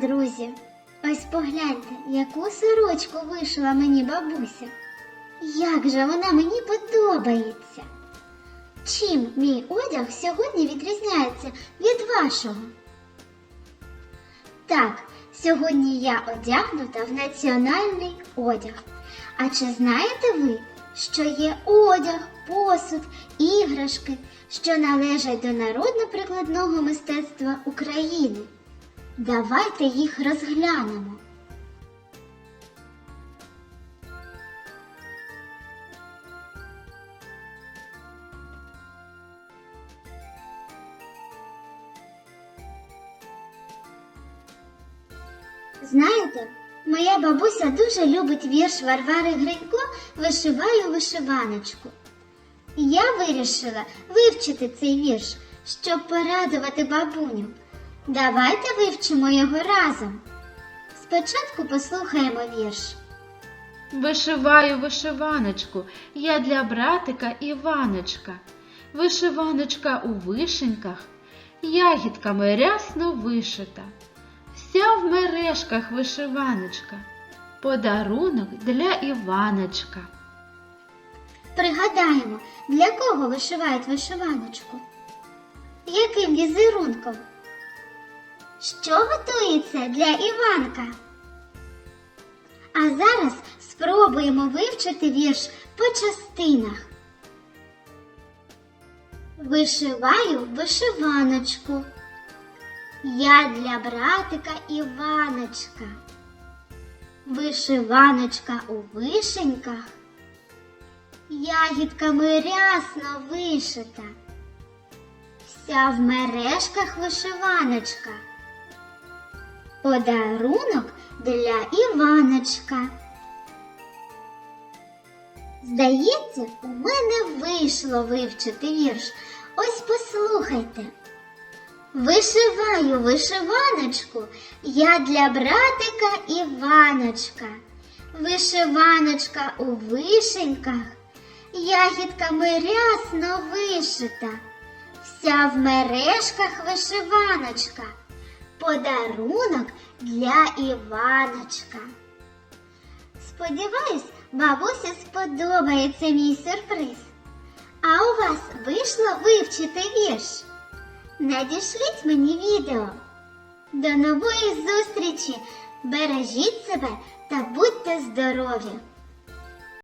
друзі, ось погляньте, яку сорочку вишила мені бабуся. Як же вона мені подобається. Чим мій одяг сьогодні відрізняється від вашого? Так, сьогодні я одягнута в національний одяг. А чи знаєте ви, що є одяг, посуд, іграшки, що належать до народно-прикладного мистецтва України? Давайте їх розглянемо. Знаєте, моя бабуся дуже любить вірш Варвари Гринько Вишиваю вишиваночку. Я вирішила вивчити цей вірш, щоб порадувати бабуню. Давайте вивчимо його разом. Спочатку послухаємо вірш. Вишиваю вишиваночку, я для братика Іваночка. Вишиваночка у вишеньках, ягідками рясно вишита. Вся в мережках вишиваночка, подарунок для Іваночка. Пригадаємо, для кого вишивають вишиваночку? Яким візерунком? Що готується для Іванка? А зараз спробуємо вивчити вірш по частинах. Вишиваю вишиваночку. Я для братика Іваночка. Вишиваночка у вишеньках ягідками рясно вишита, вся в мережках вишиваночка, подарунок для Іваночка. Здається, у мене вийшло вивчити вірш. Ось послухайте. Вишиваю вишиваночку я для братика Іваночка. Вишиваночка у вишеньках, ягідками рясно вишита, вся в мережках вишиваночка, подарунок для Іваночка. Сподіваюсь, бабусі сподобається мій сюрприз. А у вас вийшло вивчити вірш? Надішліть мені відео. До нової зустрічі! Бережіть себе та будьте здорові!